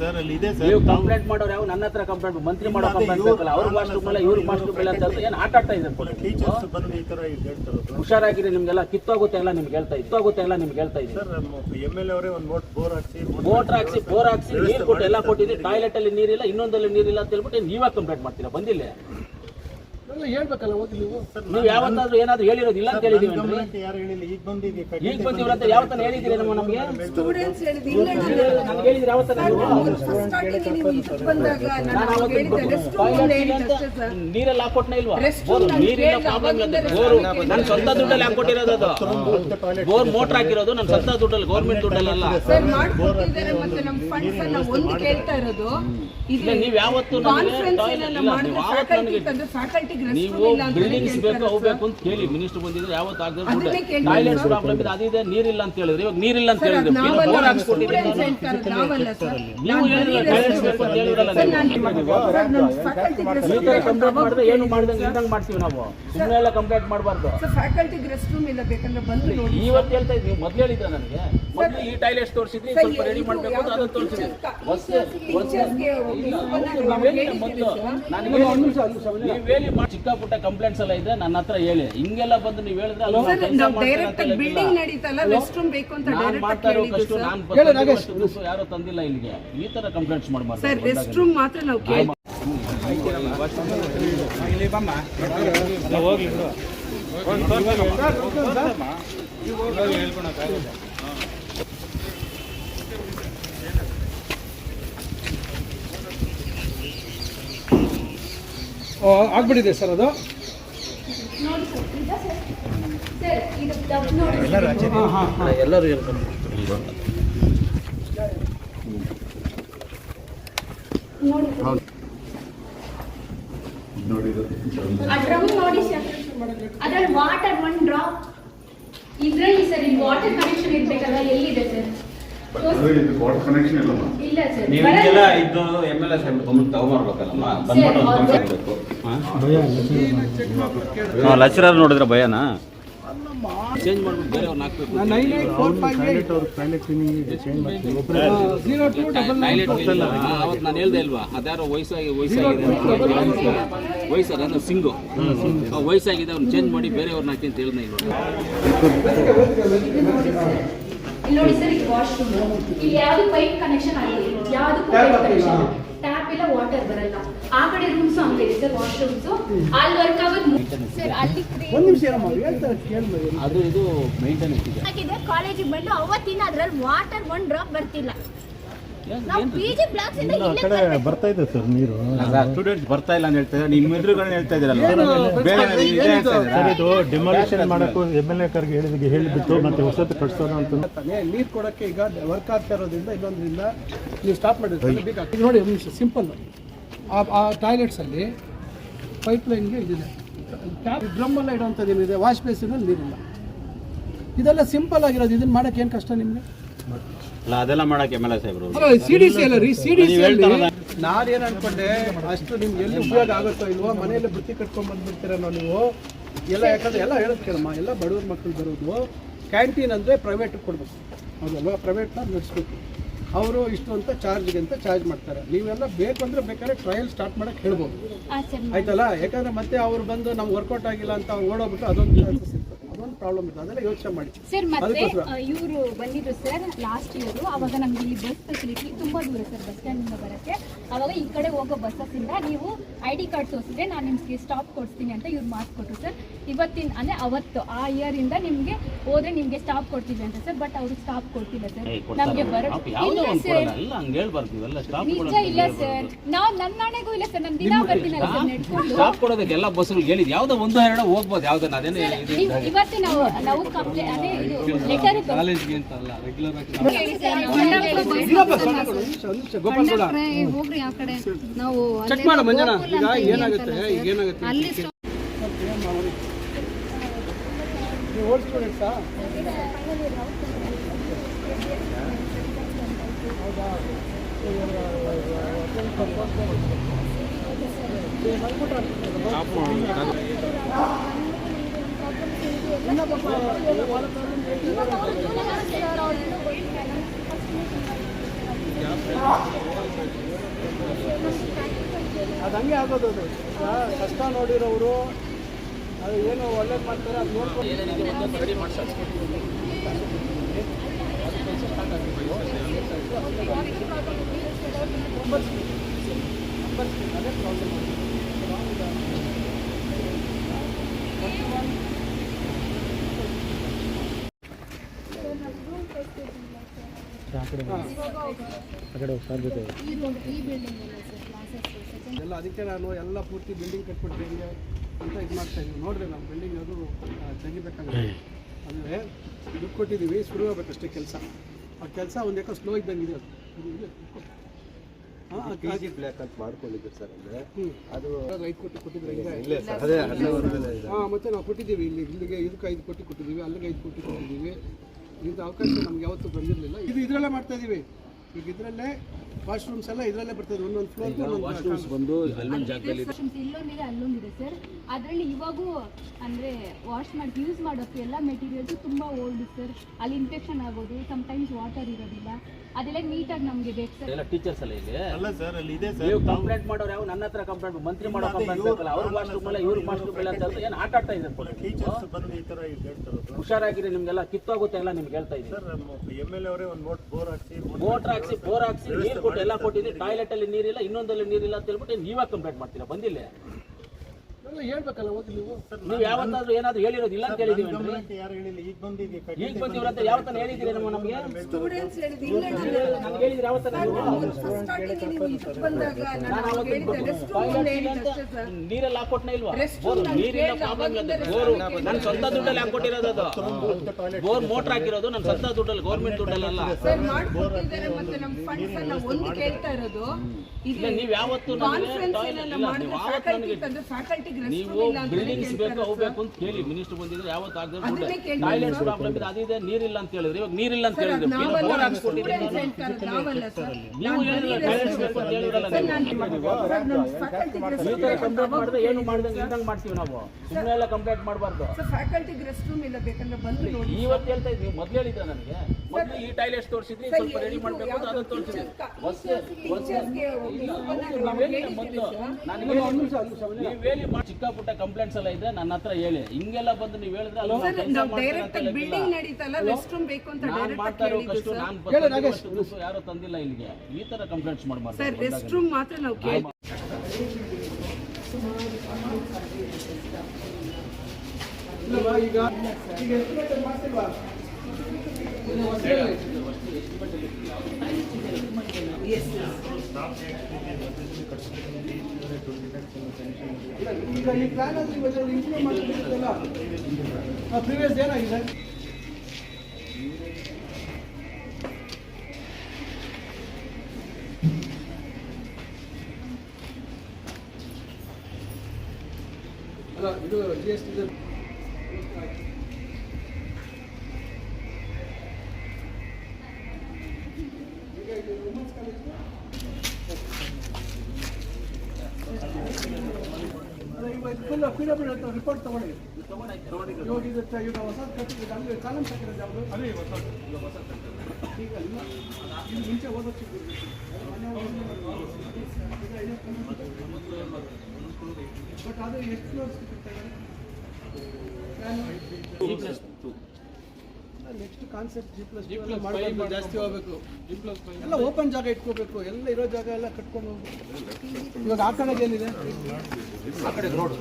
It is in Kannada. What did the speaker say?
ಸರ್ ಅಲ್ಲಿ ಇದೆ ಸರ್ ನೀವು ಕಂಪ್ಲೇಂಟ್ ಮಾಡೋರು ಯಾವ ನನ್ನ ಹತ್ರ ಕಂಪ್ಲೇಂಟ್ ಮಂತ್ರಿ ಮಾಡೋ ಕಂಪ್ಲೇಂಟ್ ಬೇಕಲ್ಲ. ಅವ್ರ ಮಾಸ್ಟರ್ ಮೇಲೆ ಇವ್ರ ಮಾಸ್ಟರ್ ಮೇಲೆ ಅಂತ ಏನು ಆಟ ಆಡ್ತಾ ಇದ್ದಾರೆ ಟೀಚರ್ಸ್ ಬಂದು ಈ ತರ ಹೇಳ್ತಾರೆ ಹುಷಾರಾಗಿರಿ ನಿಮ್ಗೆಲ್ಲ ಕಿತ್ತೋಗುತ್ತೆ ಎಲ್ಲ ನಿಮ್ಗೆ ಹೇಳ್ತಾ ಇದ್ದೀನಿ. ಕಿತ್ತೋಗುತ್ತೆ ಎಲ್ಲ ನಿಮ್ಗೆ ಹೇಳ್ತಾ ಇದ್ದೀನಿ. ಸರ್ ಎಂ ಎಲ್ ಎ ಅವರೇ ಒಂದು ವೋಟ್ ಬೋರ್ ಹಾಕ್ಸಿ ಮೋಟರ್ ಹಾಕ್ಸಿ ಬೋರ್ ಹಾಕ್ಸಿ ನೀರು ಕೊಟ್ಟು ಎಲ್ಲ ಕೊಟ್ಟಿದ್ದೀವಿ ಟಾಯ್ಲೆಟ್ ಅಲ್ಲಿ ನೀರಿಲ್ಲ ಇನ್ನೊಂದಲ್ಲಿ ನೀರಿಲ್ಲ ಅಂತ ಹೇಳ್ಬಿಟ್ಟು ನೀವೇ ಕಂಪ್ಲೇಂಟ್ ಮಾಡ್ತೀರಾ? ಬಂದಿಲ್ಲ. ಹೇಳ್ಬೇಕಲ್ಲ ಹೋಗಿ ನೀವು. ನೀವು ಯಾವತ್ತಾದ್ರೂ ಏನಾದ್ರು ಹೇಳಿರೋದು ಇಲ್ಲ ಅಂತ ಹೇಳಿದೀವಿ ಗಮನಕ್ಕೆ ಯಾರು ಹೇಳಿಲ್ಲ ಈಗ ಬಂದಿದೆ ಈಗ ಬಂದಿವ್ರ ಅಂತ ಯಾವತ್ತಾನ ಹೇಳಿದ್ದೀರಿ ನಮ್ಮ ನಮಗೆ? ಸ್ಟೂಡೆಂಟ್ಸ್ ಹೇಳಿದ್ರು ಹೇಳಿದ್ರೆ ಯಾವತ್ತಾನ ನಾನು ಅವತ್ತು ನೀರೆಲ್ಲ ಹಾಕೊಟ್ನ ಇಲ್ವಾ? ಬೋರ್ ಪ್ರಾಬ್ಲಮ್ ಬೋರ್ ನನ್ನ ಸ್ವಂತ ದುಡ್ಡಲ್ಲಿ ಹಾಕೊಟ್ಟಿರೋದು ಅದು. ಬೋರ್ ಮೋಟರ್ ಹಾಕಿರೋದು ನನ್ನ ಸ್ವಂತ ದುಡ್ಡಲ್ಲಿ ಗೌರ್ಮೆಂಟ್ ದುಡ್ಡಲ್ಲ ಸರ್ ಮಾಡ್ಕೊಟ್ಟಿದ್ದಾರೆ ಮತ್ತೆ ನಮ್ಮ ಫಂಡ್ಸ್ ನಾವು ಒಂದು ಕೇಳ್ತಾ ಇರೋದು. ಇಲ್ಲ ನೀವು ಯಾವತ್ತು ನನಗೆ ನೀವು ಫ್ಯಾಕಲ್ಟಿ ಬಿಲ್ಡಿಂಗ್ಸ್ ಬೇಕು ಅವು ಬೇಕು ಅಂತ ಕೇಳಿ. ಮಿನಿಸ್ಟರ್ ಬಂದಿದ್ರೆ ಯಾವತ್ತು ಆಗದೆ ಟಾಯ್ಲೆಟ್ ಪ್ರಾಬ್ಲಮ್ ಇದೆ ಅದಿದೆ ನೀರಿಲ್ಲ ಅಂತ ಹೇಳಿದ್ರೆ. ಇವಾಗ ನೀರಿಲ್ಲ ಅಂತ ಹೇಳಿದ್ರೆ. ನೀವು ನಾನು ಟಾಯ್ಲೆಟ್ಸ್ ಬೇಕು ಅಂತ ನೀವು. ಕಂಪ್ಲೇಂಟ್ ಮಾಡಿದ್ರೆ ಏನು ಮಾಡಿದಂಗೆ. ಇದ್ದಂಗೆ ಮಾಡ್ತೀವಿ ನಾವು. ಸುಮ್ಮನೆ ಎಲ್ಲ ಕಂಪ್ಲೇಂಟ್ ಮಾಡಬಾರ್ದು. ಸರ್ ಫ್ಯಾಕಲ್ಟಿಗೆ ರೆಸ್ಟ್ ರೂಮ್ ಇಲ್ಲ ಬೇಕಂದ್ರೆ ಬಂದು ನೋಡಿ ಇವತ್ತು ಹೇಳ್ತಾ ಇದ್ದೀವಿ ಮೊದ್ಲು ಹೇಳಿದ್ರೆ ನನಗೆ. ಮೊದ್ಲು ಈ ಟಾಯ್ಲೆಟ್ಸ್ ತೋರಿಸಿದ್ರಿ? ಸ್ವಲ್ಪ ರೆಡಿ ಮಾಡಬೇಕು ಅದನ್ನು ಅಂತ ಅದನ್ನ ತೋರಿಸಿದ್ರಿ ಒಬ್ಬ ಒಬ್ಬನಾಗಿ ನಾವು ಹೇಳಿದ್ದೀವಿ ಸರ್. ನೀವು ಹೇಳಿ. ಮಾಡಿ ಚಿಕ್ಕ ಪುಟ್ಟ ಕಂಪ್ಲೇಂಟ್ಸ್ ಎಲ್ಲ ಇದ್ರೆ ನನ್ನ ಹತ್ರ ಹೇಳಿ. ಹಿಂಗೆಲ್ಲ ಬಂದು ನೀವು ಹೇಳಿದ್ರೆ ಅಲ್ಲಿ ಸರ್, ಕೆಲ್ಸ ನಾವು ಮಾಡ್ತೀರ ಡೈರೆಕ್ಟ್ ಅಂತ ಬಿಲ್ಡಿಂಗ್ ನಡೀತಲ್ಲ ರೆಸ್ಟ್ ರೂಮ್ ಬೇಕು ಅಂತ ನಾನು ಡೈರೆಕ್ಟ್ ಮಾಡ್ತಾ ಇರೋ ಕಷ್ಟ ಸರ್. ನಾನು ಯಾರು ತಂದಿಲ್ಲ ಇಲ್ಲಿಗೆ? ಈ ತರ ಕಂಪ್ಲೇಂಟ್ಸ್ ಮಾಡಬಾರ್ದು ಸರ್ ರೆಸ್ಟ್ ರೂಮ್ ಮಾತ್ರ ನಾವು ಕೇಳಿ ಆಗ್ಬಿಟ್ಟಿದೆ ಸರ್ ಅದು. ಎಲ್ಲರೂ ಅದ್ರಲ್ಲಿ ವಾಟರ್ ಒನ್ ಡ್ರಾಪ್ ಇದ್ರಲ್ಲಿ ಸರ್ ವಾಟರ್ ಕನೆಕ್ಷನ್ ಇರ್ಬೇಕಲ್ಲ ಎಲ್ಲಿದೆ ಸರ್ ವಾಟರ್ ಕನೆಕ್ಷನ್ ಇಲ್ಲಮ್ಮ ಇಲ್ಲ ಸರ್. ನೀವು ಹಿಂಗೆಲ್ಲ ಇದ್ದು ಎಂ ಎಲ್ ಎ ಸಾಹೇಬ್ ಗಮನಕ್ಕೆ ತಗೊಂಬರ್ಬೇಕಲ್ಲಮ್ಮ ಬಂದ್ಬಿಟ್ಟು ಒಂದು ಫಂಕ್ಷನ್ ಬೇಕು. ಲೆಕ್ಚರರ್ ನೋಡಿದ್ರೆ ಭಯನಾ? ಚೇಂಜ್ ಮಾಡ್ಬಿಟ್ಟು ಬೇರೆಯವ್ರನ್ನ ಹಾಕ್ಬೇಕು. ನೈನ್ ಅವತ್ತು ಹೇಳ್ದೆ ಇಲ್ವಾ ಅದ್ಯಾರೋ ವಯಸ್ಸಾಗಿ ವಯಸ್ಸಾಗಿದೆ ಅಂದ್ರೆ ಸಿಂಗು ಆ ವಯಸ್ಸಾಗಿದೆ ಅವ್ನು ಚೇಂಜ್ ಮಾಡಿ ಬೇರೆಯವ್ರನ್ನ ಹಾಕಿ ಅಂತ ಹೇಳ್ದೆ ಇಲ್ವಾ ಇಲ್ಲಿ ನೋಡಿ ಸರ್ ಇದು ವಾಶ್ರೂಮ್ ಇಲ್ಲಿ ಯಾವುದು ಪೈಪ್ ಕನೆಕ್ಷನ್ ಆಗಿಲ್ಲ. ಯಾವುದು ಪೈಪ್ ಕನೆಕ್ಷನ್ ಟ್ಯಾಪ್ ಇಲ್ಲ. ವಾಟರ್ ಬರಲ್ಲ. ಆ ಕಡೆ ರೂಮ್ಸ್ ಹಂಗೆ ಇದೆ ಸರ್ ವಾಶ್ರೂಮ್ಸ್ ಅಲ್ಲಿ ವರ್ಕ್ ಆಗೋದು ಸರ್ ಅಲ್ಲಿ ಒಂದು ನಿಮಿಷ ಅದು ಇದು ಮೇಂಟೆನೆನ್ಸ್ ಇದೆ. ಆಗಿದೆ ಕಾಲೇಜಿಗೆ ಬಂದು ಅವತ್ತಿನ ಅದ್ರಲ್ಲಿ ವಾಟರ್ ಒಂದ್ ಡ್ರಾಪ್ ಬರ್ತಿಲ್ಲ ನಾವು ಪಿ ಜಿ ಬ್ಲಾಕ್ಸ್ ಇಂದ ಆ ಕಡೆ. ಬರ್ತಾ ಇದೆ ಸರ್ ನೀರು. ಸ್ಟೂಡೆಂಟ್ಸ್ ಬರ್ತಾ ಇಲ್ಲ ಅಂತ ಹೇಳ್ತಾ ಇದ್ದಾರೆ ನಿಮ್ಮ ಎದುರುಗಳನ್ನ ಹೇಳ್ತಾ ಇದ್ದೀರಲ್ಲ ಬೇರೆ ಇದೇ ಹೇಳ್ತಾ ಸರ್ ಇದು ಡಿಮಾಲಿಷನ್ ಮಾಡಕ್ಕೂ ಎಂ ಎಲ್ ಎ ಕರ್ಗೆ ಹೇಳಿದ ಹೇಳಿಬಿಟ್ಟು ಮತ್ತೆ ಹೊಸತು ಕಟ್ಸೋಣ ಅಂತ. ತಾನೆ ನೀರು ಕೊಡೋಕ್ಕೆ ಈಗ ವರ್ಕ್ ಆಗ್ತಾ ಇರೋದ್ರಿಂದ ಇನ್ನೊಂದರಿಂದ ನೀವು ಸ್ಟಾಪ್ ಈಗ ನೋಡಿ ಒಂದು ಸಿಂಪಲ್ ಆ ಆ ಟಾಯ್ಲೆಟ್ಸಲ್ಲಿ ಪೈಪ್ ಲೈನ್ಗೆ ಇದಿದೆ. ಟ್ಯಾಪ್ ಡ್ರಮ್ಮೆಲ್ಲ ಇಡೋಂಥದ್ದು ಏನಿದೆ? ವಾಶ್ ಬೇಸಿನಲ್ಲಿ ನೀರಿಲ್ಲ. ಇದೆಲ್ಲ ಸಿಂಪಲ್ ಆಗಿರೋದು. ಇದನ್ನ ಮಾಡೋಕ್ಕೆ ಏನು ಕಷ್ಟ ನಿಮಗೆ? ಅಲ್ಲ ಅದೆಲ್ಲ ಮಾಡಕ್ಕೆ ಎಂ ಎಲ್ ಎ ಸಾಹೇಬ್ರು. ಅಲ್ಲ ಸಿ ಡಿ ಸಿ ಅಲ್ಲ ರೀ ಸಿ ಡಿ ಸಿ ನಾನೇನು ಅನ್ಕೊಂಡೆ ಅಷ್ಟು ನಿಮ್ಗೆ ಎಲ್ಲಿ ಉಪಯೋಗ ಆಗುತ್ತೋ ಇಲ್ವೋ ಮನೆಯಲ್ಲಿ ಬುತ್ತಿ ಕಟ್ಕೊಂಡ್ ಬಂದ್ಬಿಡ್ತೀರನೋ ನೀವು? ಎಲ್ಲ ಯಾಕಂದ್ರೆ ಎಲ್ಲ ಹೇಳೋದು ಕೇಳಮ್ಮ ಎಲ್ಲ ಬಡವ್ರ ಮಕ್ಕಳು ಬರೋದು ಕ್ಯಾಂಟೀನ್ ಅಂದರೆ ಪ್ರೈವೇಟ್ ಕೊಡ್ಬೇಕು. ಹೌದಲ್ವಾ? ಪ್ರೈವೇಟ್ನ ನಡೆಸ್ಬೇಕು. ಅವರು ಇಷ್ಟು ಅಂತ ಚಾರ್ಜ್ಗೆ ಅಂತ ಚಾರ್ಜ್ ಮಾಡ್ತಾರೆ. ನೀವೆಲ್ಲ ಬೇಕು ಅಂದರೆ ಬೇಕಾದ್ರೆ ಟ್ರಯಲ್ ಸ್ಟಾರ್ಟ್ ಮಾಡಕ್ಕೆ ಹೇಳ್ಬೋದು. ಆಯ್ತಲ್ಲ? ಯಾಕಂದ್ರೆ ಮತ್ತೆ ಅವ್ರು ಬಂದು ನಮ್ಗೆ ವರ್ಕೌಟ್ ಆಗಿಲ್ಲ ಅಂತ ಓಡೋಗ್ಬಿಟ್ಟು ಅದೊಂದು ಪ್ರಾಬ್ಲಮ್ ಇದೆ ಅದೆಲ್ಲ ಯೋಚನೆ ಮಾಡಿ ಸರ್ ಮತ್ತೆ. ಇವರು ಬಂದಿದ್ರು ಸರ್ ಲಾಸ್ಟ್ ಇಯರ್ ಅವಾಗ ನಮ್ಗೆ ಇಲ್ಲಿ ಬಸ್ ಫೆಸಿಲಿಟಿ ತುಂಬಾ ದೂರ ಸರ್ ಬಸ್ ಸ್ಟ್ಯಾಂಡಿಂದ ಬರಕ್ಕೆ. ಅವಾಗ ಈ ಕಡೆ ಹೋಗೋ ಬಸ್ಸಸ್ ಇಂದ ನೀವು ಐ ಡಿ ಕಾರ್ಡ್ ತೋರಿಸಿದ್ರೆ ನಾನು ನಿಮ್ಗೆ ಸ್ಟಾಪ್ ಕೊಡ್ತೀನಿ ಅಂತ ಇವ್ರು ಮಾತು ಕೊಟ್ಟರು ಸರ್ ಇವತ್ತಿನ ಅಂದ್ರೆ ಅವತ್ತು ಆ ಇಯರ್ ಇಂದ ನಿಮ್ಗೆ ಹೋದ್ರೆ ನಿಮ್ಗೆ ಸ್ಟಾಪ್ ಕೊಡ್ತೀವಿ ಅಂತ ಸರ್ ಬಟ್ ಅವರು ಸ್ಟಾಪ್ ಕೊಡ್ತಿಲ್ಲ ಸರ್ ನಮ್ಗೆ ಬರ ಇಲ್ಲ ಸರ್ ನಿಜ ಇಲ್ಲ ಸರ್ ನಾವು ನನ್ನ ನಾಣೆಗೂ ಇಲ್ಲ ಸರ್ ನಾನು ದಿನ ಬರ್ತೀನಲ್ಲ ಸರ್ ನೆಟ್ಕೊಂಡು ಸ್ಟಾಪ್ ಕೊಡೋದಕ್ಕೆ ಎಲ್ಲ ಬಸ್ಗಳು ಹೇಳಿದ್ ಯಾವ್ದೋ ಒಂದು ಎರಡು ಹೋಗ್ಬೋದು. ಯಾವ್ದನ್ನ ಅದೇನೇ ಇದು ನೀವು ಕಂಪ್ಲೇಂಟ್ ಅದೇ ಇದು ಲೆಟರ್ ಗೋಪಾಲ್ ಗೌಡ ಹೋಗ್ರಿ ಆ ಕಡೆ ನಾವು ಚೆಕ್ ಮಾಡ ಮಂಜನ ಈಗ ಏನಾಗುತ್ತೆ ಈಗ ಏನಾಗುತ್ತೆ ಅಲ್ಲಿ ನೀವು ಓಲ್ಡ್ ಸ್ಟೂಡೆಂಟ್ಸಾ ಅದು ಹಂಗೆ ಆಗೋದು ಅದು. ಕಷ್ಟ ನೋಡಿರೋರು ಅದು ಏನು ಒಳ್ಳೇದು ಮಾಡ್ತಾರೆ ಅದು ನೋಡ್ಕೊಂಡು. ಅದೇ ಪ್ರಾಬ್ಲಮ್ ಆ ಕಡೆ ಆ ಕಡೆ ಹೋಗಿ ಸಾಧ್ಯತೆ ಇದೆ ಎಲ್ಲ ಅದಕ್ಕೆ ನಾನು ಎಲ್ಲ ಪೂರ್ತಿ ಬಿಲ್ಡಿಂಗ್ ಕಟ್ಬಿಟ್ಟು ಹೆಂಗೆ ಅಂತ ಇದು ಮಾಡ್ತಾ ಇದ್ದೀವಿ ನೋಡ್ರಿ ನಾವು ಬಿಲ್ಡಿಂಗ್ ಅದು ಆ, ತೆಗಿಬೇಕಾಗುತ್ತೆ ಅಂದರೆ ದುಡ್ಡು ಕೊಟ್ಟಿದ್ದೀವಿ ಶುರು ಆಗ್ಬೇಕಷ್ಟೇ ಕೆಲಸ. ಆ ಕೆಲಸ ಒಂದು ಯಾಕೋ ಸ್ಲೋ ಇದ್ದಂಗೆ ಇದೆ ಅದು. ಹಾಂ, ಆ ಕೆ ಜಿ ಬ್ಲ್ಯಾಕ್ ಅಂತ ಮಾಡ್ಕೊಂಡಿದ್ದೀವಿ ಸರ್ ಅಂದ್ರೆ. ಹ್ಞೂ ಅದು ಐದು ಕೋಟಿ ಕೊಟ್ಟಿದ್ರೆ ಹೆಂಗೆ. ಇಲ್ಲೇ ಸರ್ ಅದೇ ಅಲ್ಲೇ ಹಾಂ ಮತ್ತೆ ನಾವು ಕೊಟ್ಟಿದ್ದೀವಿ ಇಲ್ಲಿ ಇಲ್ಲಿಗೆ ಇದಕ್ಕೆ ಐದು ಕೋಟಿ ಕೊಟ್ಟಿದ್ದೀವಿ ಅಲ್ಲಿಗೆ ಐದು ಕೋಟಿ ಕೊಟ್ಟಿದ್ದೀವಿ. ಇಂಥ ಅವಕಾಶ ನಮ್ಗೆ ಯಾವತ್ತೂ ಬಂದಿರಲಿಲ್ಲ. ಇದು ಇದರಲ್ಲೇ ಮಾಡ್ತಾ ಇದ್ದೀವಿ ಈಗ ಇದರಲ್ಲೇ ವಾಶ್ರೂಮ್ಸ್ ಎಲ್ಲ ಇದರಲ್ಲೇ ಬರ್ತದೆ ಒಂದೊಂದು ಫ್ಲೋರ್ ವಾಶ್ರೂಮ್ಸ್ ಬಂದು ಅಲ್ಲೊಂದು ಜಾಗದಲ್ಲಿ ಇಲ್ಲೊಂದಿದೆ ಅಲ್ಲೊಂದಿದೆ ಸರ್ ಅದರಲ್ಲಿ ಇವಾಗೂ ಅಂದರೆ ವಾಶ್ ಮಾಡಿ ಯೂಸ್ ಮಾಡೋಕ್ಕೆ ಎಲ್ಲ ಮೆಟೀರಿಯಲ್ಸು ತುಂಬ ಓಲ್ಡ್ ಸರ್ ಅಲ್ಲಿ ಇನ್ಫೆಕ್ಷನ್ ಆಗೋದು ಟೈಮ್ಸ್ ವಾಟರ್ ಇರೋದಿಲ್ಲ. ಅದೆಲ್ಲ ನೀಟಾಗಿ ನಮಗೆ ಬೇಕು ಸರ್ ಎಲ್ಲ ಟೀಚರ್ಸ್ ಎಲ್ಲ ಇಲ್ಲಿ? ಅಲ್ಲ ಸರ್ ಅಲ್ಲಿ ಇದೆ ನೀವು ಕಂಪ್ಲೇಂಟ್ ಮಾಡೋರು ಯಾವ ನನ್ನ ಹತ್ರ ಕಂಪ್ಲೇಂಟ್ ಮಂತ್ರಿ ಮಾಡೋ ಕಂಪ್ಲೇಂಟ್ ಬೇಕಲ್ಲ. ಅವ್ರ ವಾಶ್ರೂಮ್ ಎಲ್ಲ ಇವ್ರ ವಾಶ್ರೂಮ್ ಎಲ್ಲ ಅಂತ ಹೇಳ್ತಾರೆ. ಏನು ಆಟ ಆಡ್ತಾ ಇದೆ ಟೀಚರ್ಸ್ ಬಂದು ಈ ಥರ ಹೇಳ್ತಾರೆ ಹುಷಾರಾಗಿರಿ ನಿಮ್ಗೆಲ್ಲ ಕಿತ್ತೋಗುತ್ತೆ ಎಲ್ಲ ನಿಮ್ಗೆ ಹೇಳ್ತಾ ಇದ್ದೀನಿ. ಸರ್ ಎಂ ಎಲ್ ಎ ಅವರೇ ಒಂದು ಬೋಟ್ ಬೋರ್ ಹಾಕ್ಸಿ ಮೋಟ್ರ್ ಹಾಕ್ಸಿ ಬೋರ್ ಹಾಕ್ಸಿ ನೀರು ಕೊಟ್ಟು ಎಲ್ಲ ಟಾಯ್ಲೆಟ್ ಅಲ್ಲಿ ನೀರಿಲ್ಲ ಇನ್ನೊಂದಲ್ಲಿ ನೀರಿಲ್ಲ ಅಂತ ಹೇಳ್ಬಿಟ್ಟು ನೀವಾಗ ಕಂಪ್ಲೇಂಟ್ ಮಾಡ್ತೀರಾ? ಬಂದಿಲ್ಲ. ಹೇಳ್ಬೇಕಲ್ಲ ಹೋಗಿ ನೀವು. ನೀವು ಯಾವತ್ತಾದ್ರೂ ಏನಾದ್ರೂ ಹೇಳಿರೋದು ಇಲ್ಲ ಅಂತ ಹೇಳಿದೀವಿ ಗಮನಕ್ಕೆ ಯಾರು ಹೇಳಿಲ್ಲ ಈಗ ಬಂದಿದೆ ಈಗ ಬಂದಿವ್ರ ಅಂತ ಯಾವತ್ತನ ಹೇಳಿದ್ದೀರಿ ನಮ್ಮ ನಮಗೆ? ಸ್ಟೂಡೆಂಟ್ಸ್ ಹೇಳಿದ್ರು ಯಾವತ್ತನ ನೀರೆಲ್ಲ ಹಾಕೊಟ್ನ ಇಲ್ವಾ? ನೀರಿಲ್ಲ ಪ್ರಾಬ್ಲಮ್ ಬೋರ್ ನನ್ನ ಸ್ವಂತ ದುಡ್ಡಲ್ಲಿ ಹಾಕೊಟ್ಟಿರೋದು ಅದು. ಬೋರ್ ಮೋಟರ್ ಹಾಕಿರೋದು ನನ್ನ ಸ್ವಂತ ದುಡ್ಡಲ್ಲಿ ಗೌರ್ಮೆಂಟ್ ದುಡ್ಡಲ್ಲ ಸರ್ ಮಾಡ್ಕೊಟ್ಟಿದ್ದಾರೆ ಮತ್ತೆ ನಮ್ಮ ಫಂಡ್ಸ್ ಅನ್ನ ಒಂದು ಕೇಳ್ತಾ ಇರೋದು. ಇಲ್ಲ ನೀವು ಯಾವತ್ತು ನನಗೆ ಕಾನ್ಫರೆನ್ಸ್ toilet- ಏನಾನ ಇಲ್ಲ, ಮಾಡಿದ್ರೆ ನೀವು ಯಾವತ್ತು ಫ್ಯಾಕಲ್ಟಿ ನೀವು ಬಿಲ್ಡಿಂಗ್ಸ್ ಬೇಕು ಅವು ಬೇಕು ಅಂತ ಕೇಳಿ. ಮಿನಿಸ್ಟರ್ ಬಂದಿದ್ರೆ ಯಾವತ್ತು ಆಗದೆ ಅದನ್ನೇ. ಪ್ರಾಬ್ಲಮ್ ಇದೆ ಅದಿದೆ ನೀರಿಲ್ಲ ಅಂತ ಹೇಳಿದ್ರೆ. ಇವಾಗ ನೀರಿಲ್ಲ ಅಂತ ಹೇಳಿದ್ರೆ. ಬೋರ್ ನೀವು ಹೇಳಿದ್ರೆ ಟಾಯ್ಲೆಟ್ಸ್ ಬೇಕು ಅಂತ ಹೇಳಿದ್ರಲ್ಲ ನೀವು ಈ ತರ ಕಂಪ್ಲೇಂಟ್ ಮಾಡಿದ್ರೆ ಏನು ಮಾಡ್ದಂಗೆ ಮಾಡ್ತೀವಿ ನಾವು. ಸುಮ್ಮನೆ ಎಲ್ಲ ಕಂಪ್ಲೇಂಟ್ ಮಾಡಬಾರ್ದು. ಸರ್ ಫ್ಯಾಕಲ್ಟಿಗೆ ರೆಸ್ಟ್ ರೂಮ್ ಇಲ್ಲ ಬೇಕಂದ್ರೆ ಬಂದು ನೋಡಿ ಇವತ್ತು ಹೇಳ್ತಾ ಮೊದ್ಲು ಹೇಳಿದ್ದ ನನಗೆ. ಮೊದಲು ಈ ಟಾಯ್ಲೆಟ್ಸ್ ತೋರಿಸಿದ್ರಿ ಸ್ವಲ್ಪ ರೆಡಿ ಮಾಡಬೇಕು ಅಂತ ಅದನ್ನು ತೋರಿಸಿದ್ರಿ. ಇಲ್ಲ, ಹೇಳಿ ಮೊದಲು. ಹೇಳಿ. ಮಾಡಿ ಚಿಕ್ಕ ಪುಟ್ಟ ಕಂಪ್ಲೇಂಟ್ಸ್ ಎಲ್ಲ ಇದ್ರೆ ನನ್ನ ಹತ್ರ ಹೇಳಿ. ಹಿಂಗೆಲ್ಲ ಬಂದು ನೀವು ಹೇಳಿದ್ರೆ ಅಲ್ಲಿ ಸರ್ ಕೆಲಸ ನಾವು ಡೈರೆಕ್ಟ್ ಆಗಿ ಬಿಲ್ಡಿಂಗ್ ನಡೀತಲ್ಲ ರೆಸ್ಟ್ ರೂಮ್ ಬೇಕು ಅಂತ ನಾನು ಡೈರೆಕ್ಟ್ ಮಾಡ್ತಾ ಇರೋ ಹೇಳಿದ್ದು ಕಷ್ಟ ಸರ್. ನಾನು ಹೇಳು ನಾಗೇಶ್. ಯಾರು ತಂದಿಲ್ಲ ಇಲ್ಲಿಗೆ. ಈ ತರ ಕಂಪ್ಲೇಂಟ್ಸ್ ಸರ್ ಮಾಡಬಾರ್ದು ರೆಸ್ಟ್ ರೂಮ್ ಮಾತ್ರ ನಾವು ಕೇಳಿ ಇಲ್ಲವಾ ಈಗ ಈಗ ಎಸ್ಟಿಮೇಟ್ ಮಾಡ್ತಿಲ್ವಾ ಈಗ ಈ ಪ್ಲಾನ್ ಅಂದ್ರೆ ಇವಾಗ ಇಂಪ್ರೂವ್ ಪ್ರೀವಿಯಸ್ ಏನಾಗಿದೆ ಅಲ್ಲ ಇದು G S T full P W report ತಗೊಳ್ಳಿ ಇವಾಗ ಇದು ಈಗ ಹೊಸ ಕಟ್ಟಿದ್ದು ನಮಗೆ ಕಾಲಮ್ ಹಾಕಿರೋದು ಯಾವುದು? ಅದೇ ಈಗ ಇಲ್ಲ. ಇದು ಮುಂಚೆ ಓದೋಕ್ಕೆ ಬಟ್ ಅದು ಎಷ್ಟು floors next concept G plus ಜಾಸ್ತಿ ಹೋಗ್ಬೇಕು. ಎಲ್ಲ ಓಪನ್ ಜಾಗ ಇಟ್ಕೋಬೇಕು. ಎಲ್ಲ ಇರೋ ಜಾಗ ಎಲ್ಲ ಕಟ್ಕೊಂಡು ಹೋಗ್ಬೇಕು. ಇವಾಗ ಆ ಕಡೆಗೆ ಏನಿದೆ ಆ ಕಡೆ ರೋಡ್